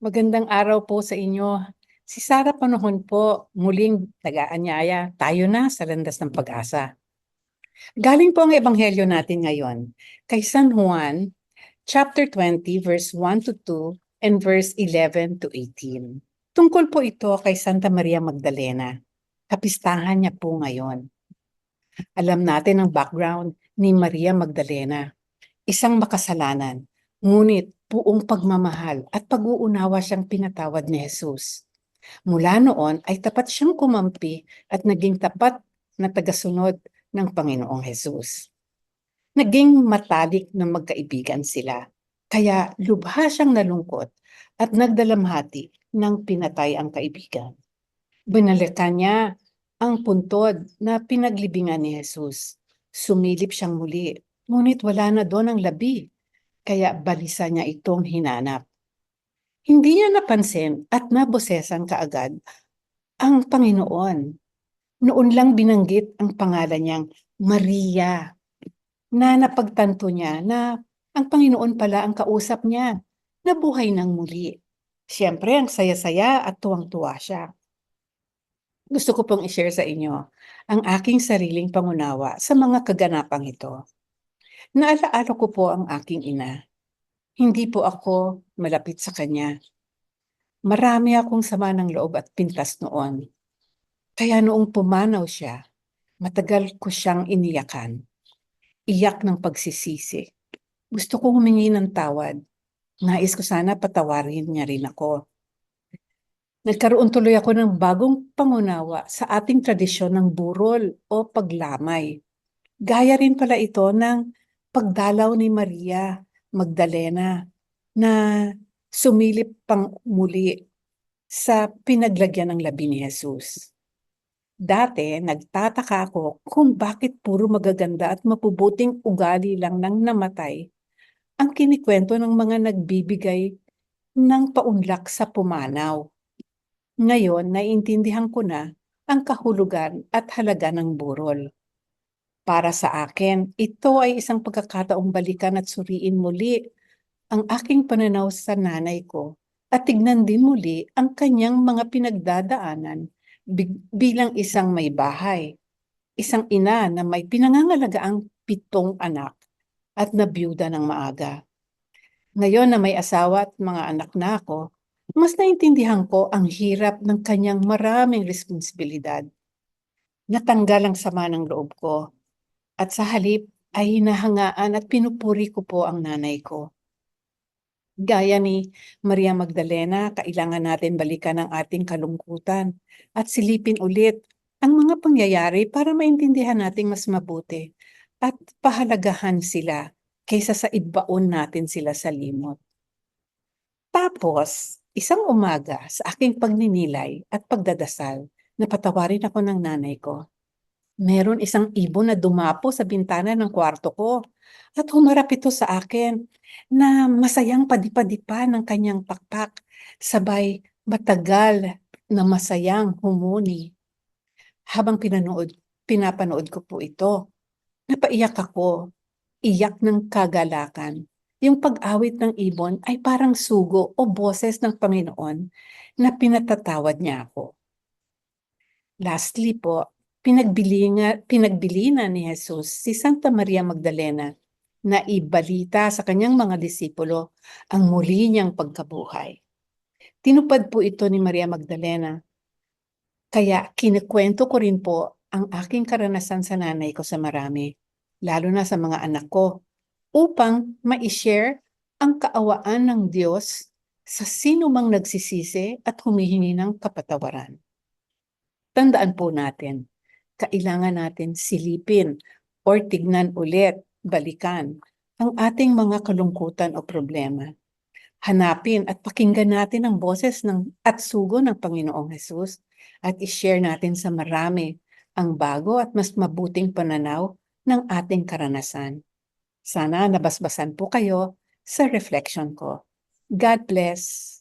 Magandang araw po sa inyo. Si Sara Panahon po, muling nag-aanyaya, tayo na sa landas ng pag-asa. Galing po ang ebanghelyo natin ngayon kay San Juan, chapter 20, verse 1 to 2 and verse 11 to 18. Tungkol po ito kay Santa Maria Magdalena. Kapistahan niya po ngayon. Alam natin ang background ni Maria Magdalena. Isang makasalanan, ngunit buong pagmamahal at pag-uunawa siyang pinatawad ni Jesus. Mula noon ay tapat siyang kumampi at naging tapat na tagasunod ng Panginoong Jesus. Naging matalik na magkaibigan sila, kaya lubha siyang nalungkot at nagdalamhati ng pinatay ang kaibigan. Binalikan niya ang puntod na pinaglibingan ni Jesus. Sumilip siyang muli, ngunit wala na doon ang labi kaya balisa niya itong hinanap. Hindi niya napansin at nabosesan kaagad ang Panginoon. Noon lang binanggit ang pangalan niyang Maria na napagtanto niya na ang Panginoon pala ang kausap niya na buhay ng muli. Siyempre, ang saya-saya at tuwang-tuwa siya. Gusto ko pong i-share sa inyo ang aking sariling pangunawa sa mga kaganapang ito. Naalaala ko po ang aking ina. Hindi po ako malapit sa kanya. Marami akong sama ng loob at pintas noon. Kaya noong pumanaw siya, matagal ko siyang iniyakan. Iyak ng pagsisisi. Gusto ko humingi ng tawad. Nais ko sana patawarin niya rin ako. Nagkaroon tuloy ako ng bagong pangunawa sa ating tradisyon ng burol o paglamay. Gaya rin pala ito ng pagdalaw ni Maria Magdalena na sumilip pang muli sa pinaglagyan ng labi ni Jesus. Dati, nagtataka ako kung bakit puro magaganda at mapubuting ugali lang ng namatay ang kinikwento ng mga nagbibigay ng paunlak sa pumanaw. Ngayon, naiintindihan ko na ang kahulugan at halaga ng burol. Para sa akin, ito ay isang pagkakataong balikan at suriin muli ang aking pananaw sa nanay ko at tignan din muli ang kanyang mga pinagdadaanan bilang isang may bahay, isang ina na may pinangangalagaang pitong anak at nabiyuda ng maaga. Ngayon na may asawa at mga anak na ako, mas naintindihan ko ang hirap ng kanyang maraming responsibilidad. Natanggal ang sama ng loob ko at sa halip ay hinahangaan at pinupuri ko po ang nanay ko. Gaya ni Maria Magdalena, kailangan natin balikan ang ating kalungkutan at silipin ulit ang mga pangyayari para maintindihan nating mas mabuti at pahalagahan sila kaysa sa ibaon natin sila sa limot. Tapos, isang umaga sa aking pagninilay at pagdadasal, napatawarin ako ng nanay ko. Meron isang ibon na dumapo sa bintana ng kwarto ko at humarap ito sa akin na masayang padipadipa ng kanyang pakpak sabay matagal na masayang humuni. Habang pinanood, pinapanood ko po ito, napaiyak ako, iyak ng kagalakan. Yung pag-awit ng ibon ay parang sugo o boses ng Panginoon na pinatatawad niya ako. Lastly po, pinagbilinga, pinagbilina ni Jesus si Santa Maria Magdalena na ibalita sa kanyang mga disipulo ang muli niyang pagkabuhay. Tinupad po ito ni Maria Magdalena. Kaya kinikwento ko rin po ang aking karanasan sa nanay ko sa marami, lalo na sa mga anak ko, upang ma-share ang kaawaan ng Diyos sa sino mang nagsisisi at humihingi ng kapatawaran. Tandaan po natin, kailangan natin silipin or tignan ulit, balikan ang ating mga kalungkutan o problema. Hanapin at pakinggan natin ang boses ng at sugo ng Panginoong Hesus at i-share natin sa marami ang bago at mas mabuting pananaw ng ating karanasan. Sana nabasbasan po kayo sa reflection ko. God bless.